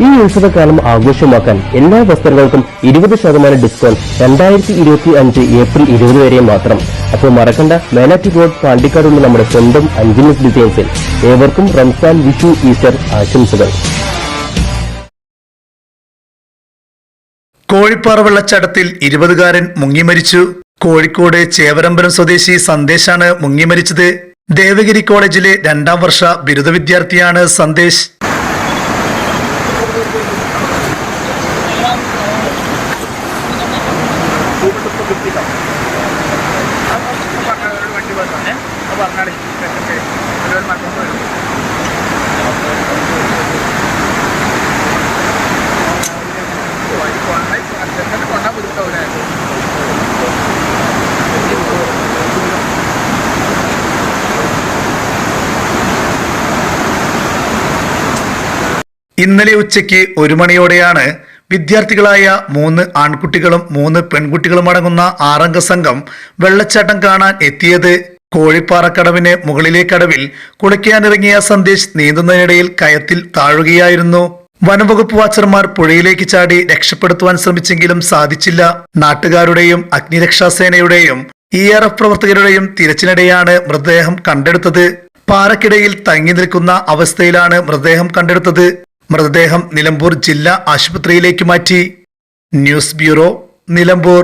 ഈ ഉത്സവകാലം ആഘോഷമാക്കാൻ എല്ലാ വസ്ത്രങ്ങൾക്കും ഇരുപത് ശതമാനം ഡിസ്കൗണ്ട് രണ്ടായിരത്തി ഇരുപത്തി അഞ്ച് ഏപ്രിൽ ഇരുപത് വരെ മാത്രം. അപ്പോൾ മറക്കണ്ട മേലാറ്റി റോഡ് പാണ്ടിക്കാടുള്ള നമ്മുടെ സ്വന്തം അഞ്ചിനസ് ഡിസൈൻസിൽ ഏവർക്കും റംസാൻ വിഷു ഈസ്റ്റർ ആശംസകൾ. കോഴിപ്പാറ വെള്ളച്ചാട്ടത്തിൽ ഇരുപതുകാരൻ മുങ്ങിമരിച്ചു. കോഴിക്കോട് ചേവരമ്പലം സ്വദേശി സന്ദേശാണ് മുങ്ങിമരിച്ചത്. ദേവഗിരി കോളേജിലെ രണ്ടാം വർഷ ബിരുദ വിദ്യാർത്ഥിയാണ് സന്ദേശ്. കൂട്ടിട്ട് കിട്ടിയിട്ടോ അത് പറഞ്ഞാൽ ഒരു വണ്ടി വന്നേ അത് പറഞ്ഞാൽ ഒരു മറ്റൊന്ന് വരും ഇന്നലെ ഉച്ചയ്ക്ക് ഒരു മണിയോടെയാണ് വിദ്യാർത്ഥികളായ മൂന്ന് ആൺകുട്ടികളും മൂന്ന് പെൺകുട്ടികളും അടങ്ങുന്ന ആറംഗ സംഘം വെള്ളച്ചാട്ടം കാണാൻ എത്തിയത്. കോഴിപ്പാറക്കടവിന് മുകളിലെ കടവിൽ കുളിക്കാനിറങ്ങിയ സന്ദേശ് നീന്തുന്നതിനിടയിൽ കയത്തിൽ താഴുകയായിരുന്നു. വനംവകുപ്പ് വാച്ചർമാർ പുഴയിലേക്ക് ചാടി രക്ഷപ്പെടുത്തുവാൻ ശ്രമിച്ചെങ്കിലും സാധിച്ചില്ല. നാട്ടുകാരുടെയും അഗ്നിരക്ഷാസേനയുടെയും ഇ ആർ എഫ് പ്രവർത്തകരുടെയും തിരച്ചിനിടെയാണ് മൃതദേഹം കണ്ടെടുത്തത്. പാറക്കിടയിൽ തങ്ങി നിൽക്കുന്ന അവസ്ഥയിലാണ് മൃതദേഹം കണ്ടെടുത്തത്. മൃതദേഹം നിലമ്പൂർ ജില്ലാ ആശുപത്രിയിലേക്ക് മാറ്റി. News bureau Nilambur.